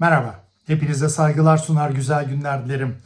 Merhaba, hepinize saygılar sunar, güzel günler dilerim.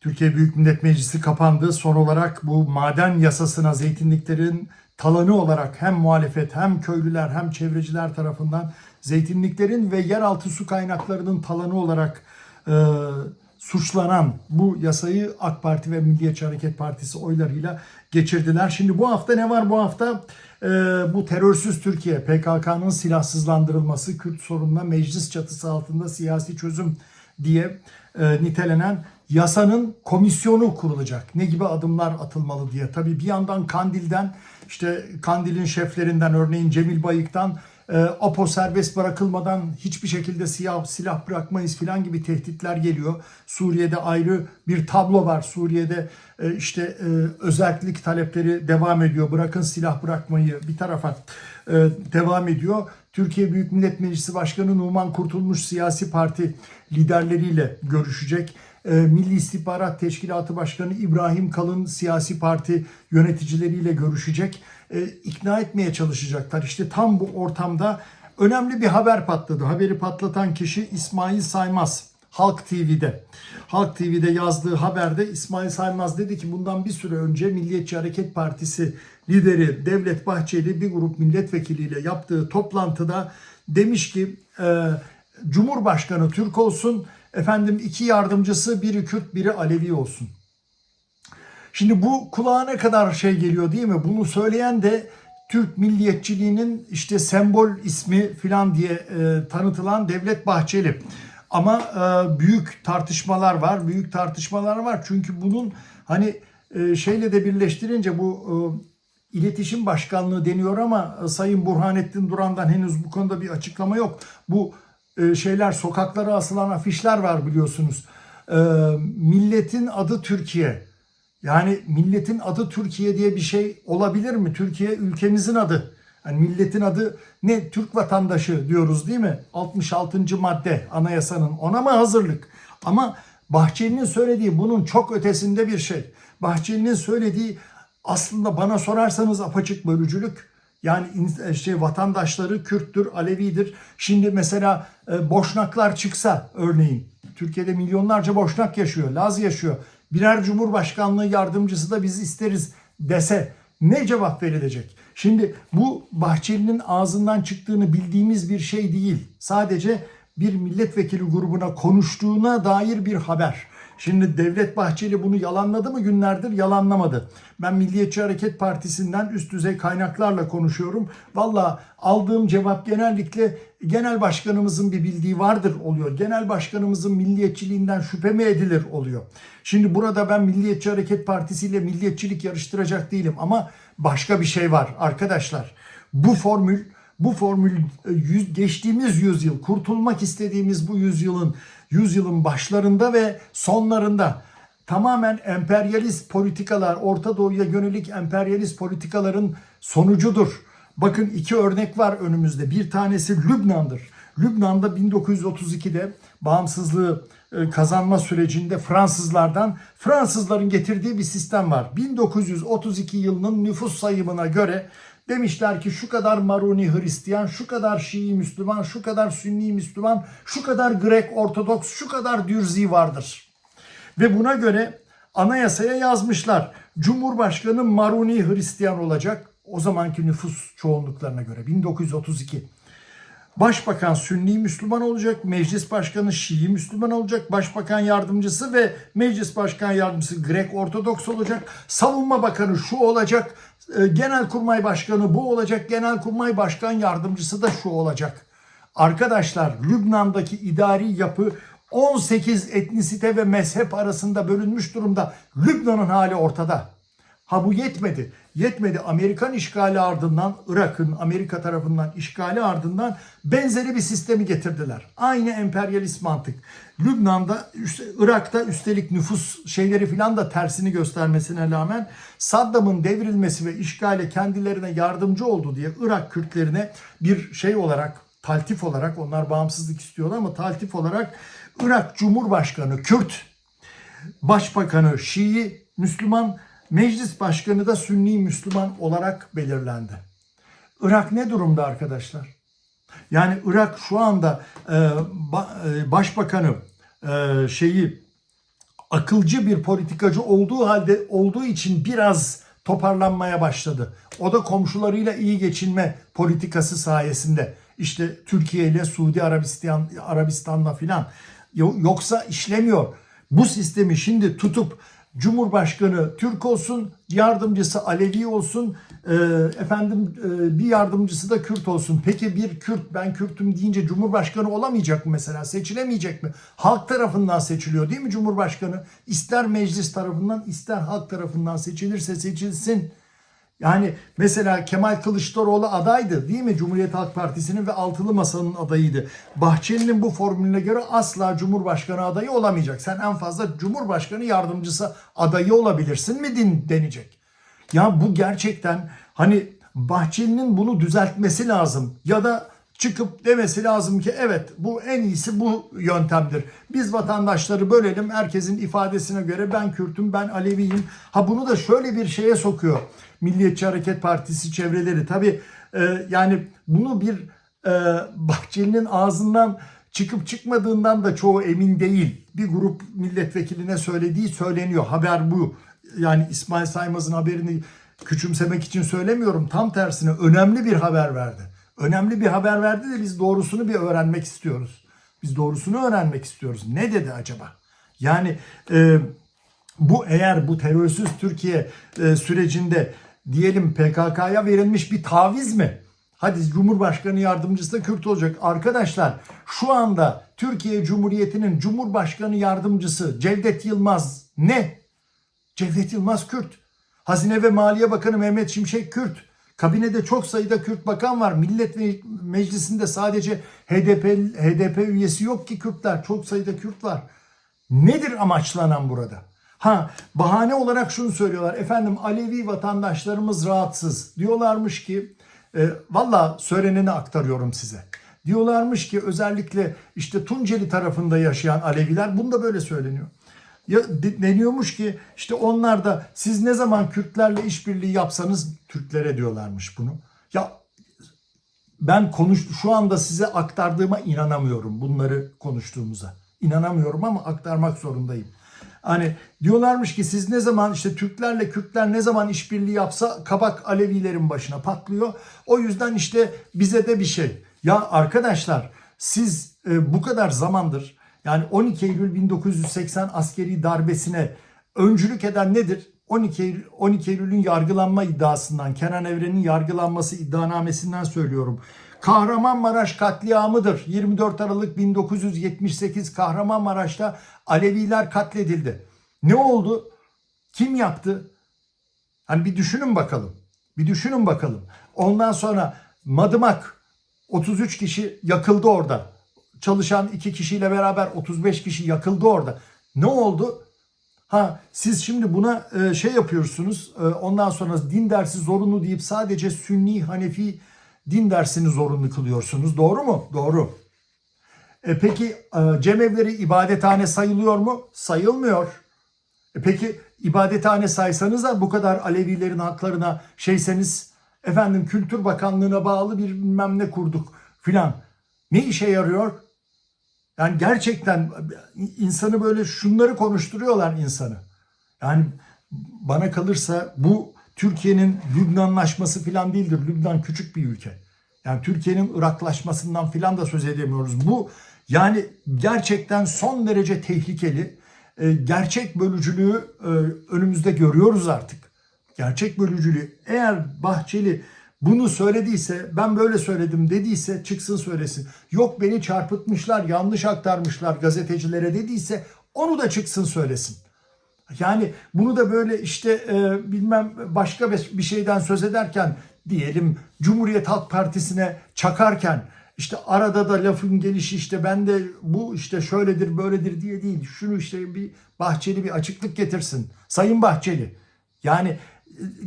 Türkiye Büyük Millet Meclisi kapandı. Son olarak bu maden yasasına zeytinliklerin talanı olarak hem muhalefet hem köylüler hem çevreciler tarafından zeytinliklerin ve yeraltı su kaynaklarının talanı olarak e, suçlanan bu yasayı AK Parti ve Milliyetçi Hareket Partisi oylarıyla geçirdiler. Şimdi bu hafta ne var? Bu hafta e, bu terörsüz Türkiye, PKK'nın silahsızlandırılması, Kürt sorununa meclis çatısı altında siyasi çözüm diye e, nitelenen yasanın komisyonu kurulacak. Ne gibi adımlar atılmalı diye. Tabii bir yandan Kandil'den işte Kandil'in şeflerinden örneğin Cemil Bayık'tan e, APO serbest bırakılmadan hiçbir şekilde siyah silah bırakmayız filan gibi tehditler geliyor. Suriye'de ayrı bir tablo var. Suriye'de e, işte e, özellik talepleri devam ediyor. Bırakın silah bırakmayı bir tarafa e, devam ediyor. Türkiye Büyük Millet Meclisi Başkanı Numan Kurtulmuş siyasi parti liderleriyle görüşecek. Milli İstihbarat Teşkilatı Başkanı İbrahim Kalın siyasi parti yöneticileriyle görüşecek. E, ikna etmeye çalışacaklar. İşte tam bu ortamda önemli bir haber patladı. Haberi patlatan kişi İsmail Saymaz. Halk TV'de. Halk TV'de yazdığı haberde İsmail Saymaz dedi ki bundan bir süre önce Milliyetçi Hareket Partisi lideri Devlet Bahçeli bir grup milletvekiliyle yaptığı toplantıda demiş ki e, Cumhurbaşkanı Türk olsun, efendim iki yardımcısı biri Kürt biri Alevi olsun. Şimdi bu kulağa kadar şey geliyor değil mi? Bunu söyleyen de Türk milliyetçiliğinin işte sembol ismi filan diye e, tanıtılan Devlet Bahçeli. Ama e, büyük tartışmalar var, büyük tartışmalar var. Çünkü bunun hani e, şeyle de birleştirince bu e, iletişim başkanlığı deniyor ama e, Sayın Burhanettin Duran'dan henüz bu konuda bir açıklama yok. Bu e, şeyler sokaklara asılan afişler var biliyorsunuz. E, milletin adı Türkiye. Yani milletin adı Türkiye diye bir şey olabilir mi? Türkiye ülkemizin adı. Yani milletin adı ne? Türk vatandaşı diyoruz değil mi? 66. madde anayasanın ona mı hazırlık? Ama Bahçeli'nin söylediği bunun çok ötesinde bir şey. Bahçeli'nin söylediği aslında bana sorarsanız apaçık bölücülük. Yani şey vatandaşları Kürttür, Alevidir. Şimdi mesela e, Boşnaklar çıksa örneğin. Türkiye'de milyonlarca Boşnak yaşıyor, Laz yaşıyor. Birer Cumhurbaşkanlığı yardımcısı da biz isteriz dese ne cevap verilecek? Şimdi bu Bahçeli'nin ağzından çıktığını bildiğimiz bir şey değil. Sadece bir milletvekili grubuna konuştuğuna dair bir haber. Şimdi Devlet Bahçeli bunu yalanladı mı günlerdir? Yalanlamadı. Ben Milliyetçi Hareket Partisi'nden üst düzey kaynaklarla konuşuyorum. Valla aldığım cevap genellikle genel başkanımızın bir bildiği vardır oluyor. Genel başkanımızın milliyetçiliğinden şüphe mi edilir oluyor. Şimdi burada ben Milliyetçi Hareket Partisi ile milliyetçilik yarıştıracak değilim ama başka bir şey var arkadaşlar. Bu formül bu formül yüz, geçtiğimiz yüzyıl kurtulmak istediğimiz bu yüzyılın yüzyılın başlarında ve sonlarında tamamen emperyalist politikalar, Orta Doğu'ya yönelik emperyalist politikaların sonucudur. Bakın iki örnek var önümüzde. Bir tanesi Lübnan'dır. Lübnan'da 1932'de bağımsızlığı e, kazanma sürecinde Fransızlardan Fransızların getirdiği bir sistem var. 1932 yılının nüfus sayımına göre Demişler ki şu kadar Maruni Hristiyan, şu kadar Şii Müslüman, şu kadar Sünni Müslüman, şu kadar Grek Ortodoks, şu kadar Dürzi vardır. Ve buna göre anayasaya yazmışlar. Cumhurbaşkanı Maruni Hristiyan olacak. O zamanki nüfus çoğunluklarına göre 1932. Başbakan Sünni Müslüman olacak, meclis başkanı Şii Müslüman olacak, başbakan yardımcısı ve meclis başkan yardımcısı Grek Ortodoks olacak, savunma bakanı şu olacak, e, genelkurmay başkanı bu olacak, genelkurmay başkan yardımcısı da şu olacak. Arkadaşlar Lübnan'daki idari yapı 18 etnisite ve mezhep arasında bölünmüş durumda. Lübnan'ın hali ortada. Ha bu yetmedi. Yetmedi. Amerikan işgali ardından Irak'ın Amerika tarafından işgali ardından benzeri bir sistemi getirdiler. Aynı emperyalist mantık. Lübnan'da, Irak'ta üstelik nüfus şeyleri filan da tersini göstermesine rağmen Saddam'ın devrilmesi ve işgale kendilerine yardımcı oldu diye Irak Kürtlerine bir şey olarak taltif olarak onlar bağımsızlık istiyorlar ama taltif olarak Irak Cumhurbaşkanı Kürt, Başbakanı Şii, Müslüman, Meclis Başkanı da Sünni Müslüman olarak belirlendi. Irak ne durumda arkadaşlar? Yani Irak şu anda e, e, başbakanı e, şeyi akılcı bir politikacı olduğu halde olduğu için biraz toparlanmaya başladı. O da komşularıyla iyi geçinme politikası sayesinde. İşte Türkiye ile Suudi Arabistan Arabistan'la filan Yo- yoksa işlemiyor. Bu sistemi şimdi tutup Cumhurbaşkanı Türk olsun, yardımcısı Alevi olsun, e, efendim e, bir yardımcısı da Kürt olsun. Peki bir Kürt ben Kürtüm deyince Cumhurbaşkanı olamayacak mı mesela? Seçilemeyecek mi? Halk tarafından seçiliyor değil mi Cumhurbaşkanı? İster meclis tarafından ister halk tarafından seçilirse seçilsin. Yani mesela Kemal Kılıçdaroğlu adaydı değil mi? Cumhuriyet Halk Partisi'nin ve Altılı Masa'nın adayıydı. Bahçeli'nin bu formülüne göre asla Cumhurbaşkanı adayı olamayacak. Sen en fazla Cumhurbaşkanı yardımcısı adayı olabilirsin mi denecek. Ya bu gerçekten hani Bahçeli'nin bunu düzeltmesi lazım. Ya da çıkıp demesi lazım ki evet bu en iyisi bu yöntemdir. Biz vatandaşları bölelim herkesin ifadesine göre ben Kürt'üm ben Aleviyim. Ha bunu da şöyle bir şeye sokuyor Milliyetçi Hareket Partisi çevreleri. Tabi yani bunu bir e, Bahçeli'nin ağzından çıkıp çıkmadığından da çoğu emin değil. Bir grup milletvekiline söylediği söyleniyor. Haber bu. Yani İsmail Saymaz'ın haberini küçümsemek için söylemiyorum. Tam tersine önemli bir haber verdi. Önemli bir haber verdi de biz doğrusunu bir öğrenmek istiyoruz. Biz doğrusunu öğrenmek istiyoruz. Ne dedi acaba? Yani e, bu eğer bu terörsüz Türkiye e, sürecinde diyelim PKK'ya verilmiş bir taviz mi? Hadi Cumhurbaşkanı yardımcısı da Kürt olacak. Arkadaşlar şu anda Türkiye Cumhuriyeti'nin Cumhurbaşkanı yardımcısı Cevdet Yılmaz ne? Cevdet Yılmaz Kürt. Hazine ve Maliye Bakanı Mehmet Şimşek Kürt. Kabinede çok sayıda Kürt bakan var. Millet Meclisi'nde sadece HDP HDP üyesi yok ki Kürtler. Çok sayıda Kürt var. Nedir amaçlanan burada? Ha bahane olarak şunu söylüyorlar. Efendim Alevi vatandaşlarımız rahatsız. Diyorlarmış ki e, valla söyleneni aktarıyorum size. Diyorlarmış ki özellikle işte Tunceli tarafında yaşayan Aleviler bunda böyle söyleniyor. Ya de- deniyormuş ki işte onlar da siz ne zaman Kürtlerle işbirliği yapsanız Türklere diyorlarmış bunu. Ya ben konuş şu anda size aktardığıma inanamıyorum bunları konuştuğumuza. İnanamıyorum ama aktarmak zorundayım. Hani diyorlarmış ki siz ne zaman işte Türklerle Kürtler ne zaman işbirliği yapsa kabak Alevilerin başına patlıyor. O yüzden işte bize de bir şey. Ya arkadaşlar siz e, bu kadar zamandır yani 12 Eylül 1980 askeri darbesine öncülük eden nedir? 12 Eylül, 12 Eylül'ün yargılanma iddiasından, Kenan Evren'in yargılanması iddianamesinden söylüyorum. Kahramanmaraş katliamıdır. 24 Aralık 1978 Kahramanmaraş'ta Aleviler katledildi. Ne oldu? Kim yaptı? Hani bir düşünün bakalım. Bir düşünün bakalım. Ondan sonra Madımak 33 kişi yakıldı orada. Çalışan iki kişiyle beraber 35 kişi yakıldı orada. Ne oldu? Ha siz şimdi buna e, şey yapıyorsunuz. e, ondan sonra din dersi zorunlu deyip sadece Sünni Hanefi din dersini zorunlu kılıyorsunuz. Doğru mu? Doğru. E, peki e, cemevleri ibadethane sayılıyor mu? Sayılmıyor. E, peki ibadethane saysanız da bu kadar Alevilerin haklarına şeyseniz efendim Kültür Bakanlığı'na bağlı bir bilmem ne kurduk filan. Ne işe yarıyor? Yani gerçekten insanı böyle şunları konuşturuyorlar insanı. Yani bana kalırsa bu Türkiye'nin Lübnanlaşması falan değildir. Lübnan küçük bir ülke. Yani Türkiye'nin Iraklaşmasından falan da söz edemiyoruz. Bu yani gerçekten son derece tehlikeli. E, gerçek bölücülüğü e, önümüzde görüyoruz artık. Gerçek bölücülüğü. Eğer Bahçeli bunu söylediyse, ben böyle söyledim dediyse çıksın söylesin. Yok beni çarpıtmışlar, yanlış aktarmışlar gazetecilere dediyse onu da çıksın söylesin. Yani bunu da böyle işte e, bilmem başka bir şeyden söz ederken diyelim Cumhuriyet Halk Partisi'ne çakarken işte arada da lafın gelişi işte ben de bu işte şöyledir böyledir diye değil. Şunu işte bir Bahçeli bir açıklık getirsin. Sayın Bahçeli. Yani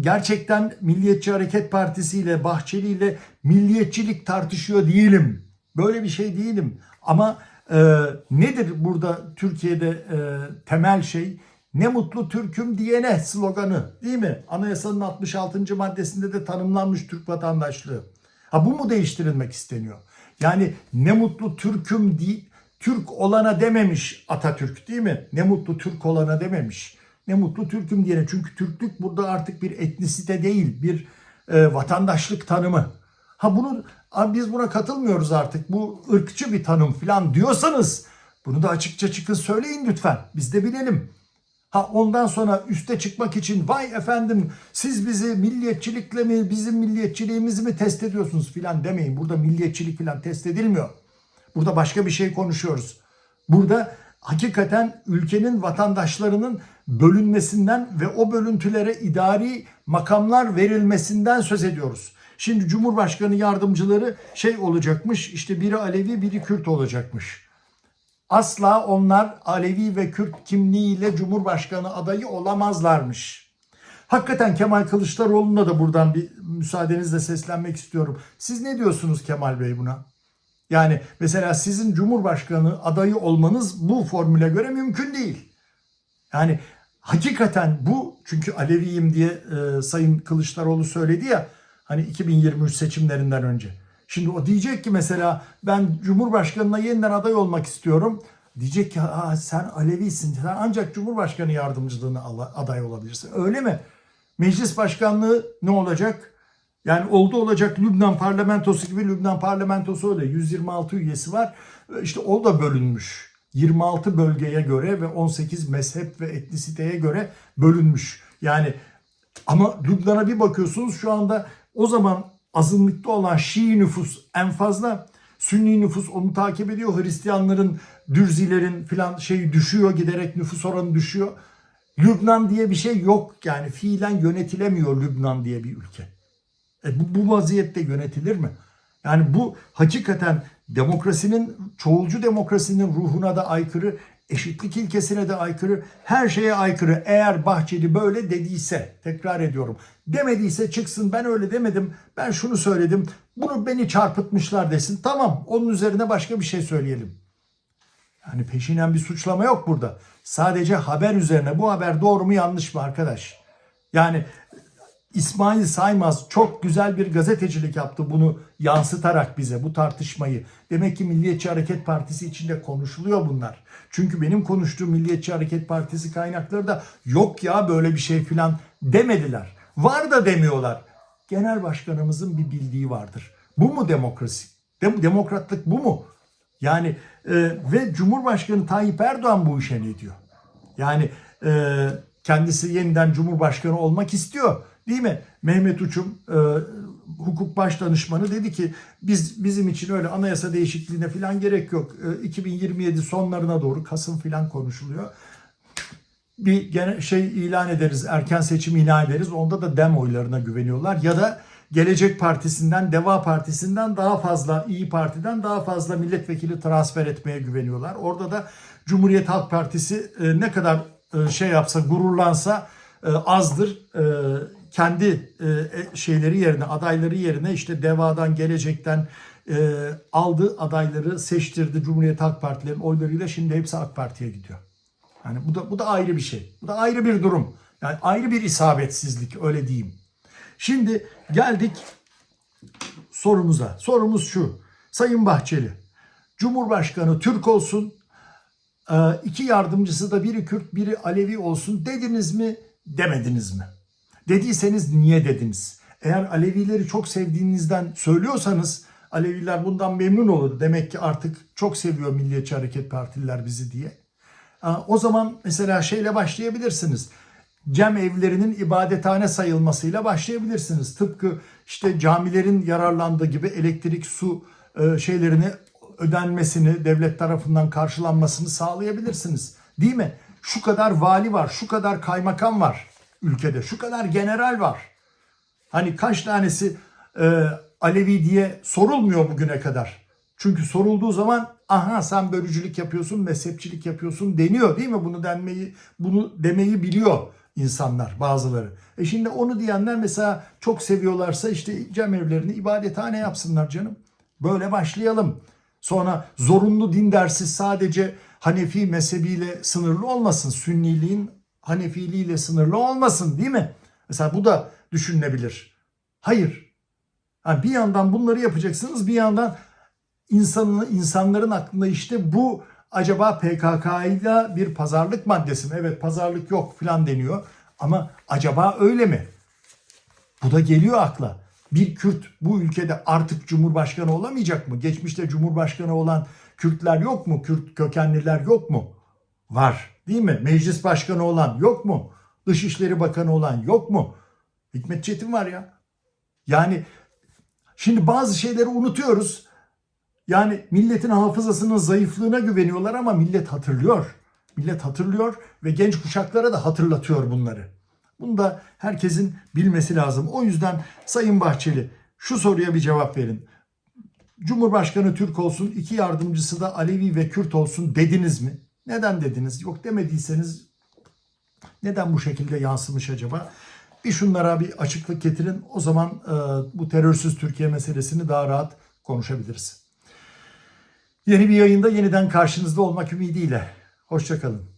gerçekten Milliyetçi Hareket Partisi ile Bahçeli ile milliyetçilik tartışıyor değilim. Böyle bir şey değilim. Ama e, nedir burada Türkiye'de e, temel şey? Ne mutlu Türk'üm diyene sloganı değil mi? Anayasanın 66. maddesinde de tanımlanmış Türk vatandaşlığı. Ha bu mu değiştirilmek isteniyor? Yani ne mutlu Türk'üm değil, Türk olana dememiş Atatürk değil mi? Ne mutlu Türk olana dememiş. Ne mutlu Türk'üm diyene. Çünkü Türklük burada artık bir etnisite değil, bir e, vatandaşlık tanımı. Ha bunu "Abi biz buna katılmıyoruz artık. Bu ırkçı bir tanım falan diyorsanız bunu da açıkça çıkın söyleyin lütfen. Biz de bilelim. Ha ondan sonra üste çıkmak için vay efendim siz bizi milliyetçilikle mi bizim milliyetçiliğimizi mi test ediyorsunuz filan demeyin. Burada milliyetçilik filan test edilmiyor. Burada başka bir şey konuşuyoruz. Burada hakikaten ülkenin vatandaşlarının bölünmesinden ve o bölüntülere idari makamlar verilmesinden söz ediyoruz. Şimdi Cumhurbaşkanı yardımcıları şey olacakmış işte biri Alevi biri Kürt olacakmış. Asla onlar Alevi ve Kürt kimliğiyle Cumhurbaşkanı adayı olamazlarmış. Hakikaten Kemal Kılıçdaroğlu'na da buradan bir müsaadenizle seslenmek istiyorum. Siz ne diyorsunuz Kemal Bey buna? Yani mesela sizin Cumhurbaşkanı adayı olmanız bu formüle göre mümkün değil. Yani hakikaten bu çünkü Aleviyim diye e, Sayın Kılıçdaroğlu söyledi ya hani 2023 seçimlerinden önce. Şimdi o diyecek ki mesela ben Cumhurbaşkanına yeniden aday olmak istiyorum. Diyecek ki Aa, sen Alevisin sen ancak Cumhurbaşkanı yardımcılığına aday olabilirsin. Öyle mi? Meclis başkanlığı ne olacak? Yani oldu olacak Lübnan parlamentosu gibi Lübnan parlamentosu öyle 126 üyesi var. İşte o da bölünmüş. 26 bölgeye göre ve 18 mezhep ve etnisiteye göre bölünmüş. Yani ama Lübnan'a bir bakıyorsunuz şu anda o zaman azınlıkta olan Şii nüfus en fazla. Sünni nüfus onu takip ediyor. Hristiyanların, Dürzilerin filan şey düşüyor giderek nüfus oranı düşüyor. Lübnan diye bir şey yok yani fiilen yönetilemiyor Lübnan diye bir ülke. E bu, bu vaziyette yönetilir mi? Yani bu hakikaten demokrasinin, çoğulcu demokrasinin ruhuna da aykırı, eşitlik ilkesine de aykırı, her şeye aykırı. Eğer Bahçeli böyle dediyse, tekrar ediyorum, demediyse çıksın ben öyle demedim, ben şunu söyledim, bunu beni çarpıtmışlar desin. Tamam, onun üzerine başka bir şey söyleyelim. Yani peşinen bir suçlama yok burada. Sadece haber üzerine bu haber doğru mu yanlış mı arkadaş? Yani İsmail Saymaz çok güzel bir gazetecilik yaptı bunu yansıtarak bize bu tartışmayı. Demek ki Milliyetçi Hareket Partisi içinde konuşuluyor bunlar. Çünkü benim konuştuğum Milliyetçi Hareket Partisi kaynakları da yok ya böyle bir şey filan demediler. Var da demiyorlar. Genel başkanımızın bir bildiği vardır. Bu mu demokrasi? Dem- demokratlık bu mu? Yani e, ve Cumhurbaşkanı Tayyip Erdoğan bu işe ne diyor? Yani e, kendisi yeniden Cumhurbaşkanı olmak istiyor. Değil mi? Mehmet Uçum e, hukuk baş danışmanı dedi ki biz bizim için öyle anayasa değişikliğine falan gerek yok. E, 2027 sonlarına doğru Kasım falan konuşuluyor. Bir gene şey ilan ederiz, erken seçim ilan ederiz. Onda da dem oylarına güveniyorlar. Ya da Gelecek Partisi'nden, Deva Partisi'nden daha fazla, İyi Parti'den daha fazla milletvekili transfer etmeye güveniyorlar. Orada da Cumhuriyet Halk Partisi e, ne kadar e, şey yapsa, gururlansa e, azdır. Kendi e, e, şeyleri yerine, adayları yerine işte Deva'dan, Gelecek'ten e, aldı adayları seçtirdi Cumhuriyet Halk Partilerin oylarıyla şimdi hepsi AK Parti'ye gidiyor. Yani bu da bu da ayrı bir şey. Bu da ayrı bir durum. Yani ayrı bir isabetsizlik öyle diyeyim. Şimdi geldik sorumuza. Sorumuz şu. Sayın Bahçeli, Cumhurbaşkanı Türk olsun, iki yardımcısı da biri Kürt, biri Alevi olsun dediniz mi, demediniz mi? Dediyseniz niye dediniz? Eğer Alevileri çok sevdiğinizden söylüyorsanız Aleviler bundan memnun olur. Demek ki artık çok seviyor Milliyetçi Hareket Partililer bizi diye. O zaman mesela şeyle başlayabilirsiniz. Cem evlerinin ibadethane sayılmasıyla başlayabilirsiniz. Tıpkı işte camilerin yararlandığı gibi elektrik, su e, şeylerini ödenmesini, devlet tarafından karşılanmasını sağlayabilirsiniz. Değil mi? Şu kadar vali var, şu kadar kaymakam var ülkede, şu kadar general var. Hani kaç tanesi e, Alevi diye sorulmuyor bugüne kadar. Çünkü sorulduğu zaman aha sen bölücülük yapıyorsun, mezhepçilik yapıyorsun deniyor değil mi? Bunu denmeyi, bunu demeyi biliyor insanlar bazıları. E şimdi onu diyenler mesela çok seviyorlarsa işte cemevlerini ibadethane yapsınlar canım. Böyle başlayalım. Sonra zorunlu din dersi sadece Hanefi mezhebiyle sınırlı olmasın. Sünniliğin Hanefiliğiyle sınırlı olmasın değil mi? Mesela bu da düşünülebilir. Hayır. Ha, bir yandan bunları yapacaksınız bir yandan insanın, insanların aklında işte bu acaba PKK ile bir pazarlık maddesi mi? Evet pazarlık yok falan deniyor. Ama acaba öyle mi? Bu da geliyor akla. Bir Kürt bu ülkede artık Cumhurbaşkanı olamayacak mı? Geçmişte Cumhurbaşkanı olan Kürtler yok mu? Kürt kökenliler yok mu? Var değil mi? Meclis başkanı olan yok mu? Dışişleri Bakanı olan yok mu? Hikmet Çetin var ya. Yani şimdi bazı şeyleri unutuyoruz. Yani milletin hafızasının zayıflığına güveniyorlar ama millet hatırlıyor. Millet hatırlıyor ve genç kuşaklara da hatırlatıyor bunları. Bunu da herkesin bilmesi lazım. O yüzden Sayın Bahçeli şu soruya bir cevap verin. Cumhurbaşkanı Türk olsun, iki yardımcısı da Alevi ve Kürt olsun dediniz mi? Neden dediniz? Yok demediyseniz neden bu şekilde yansımış acaba? Bir şunlara bir açıklık getirin. O zaman e, bu terörsüz Türkiye meselesini daha rahat konuşabiliriz. Yeni bir yayında yeniden karşınızda olmak ümidiyle. Hoşçakalın.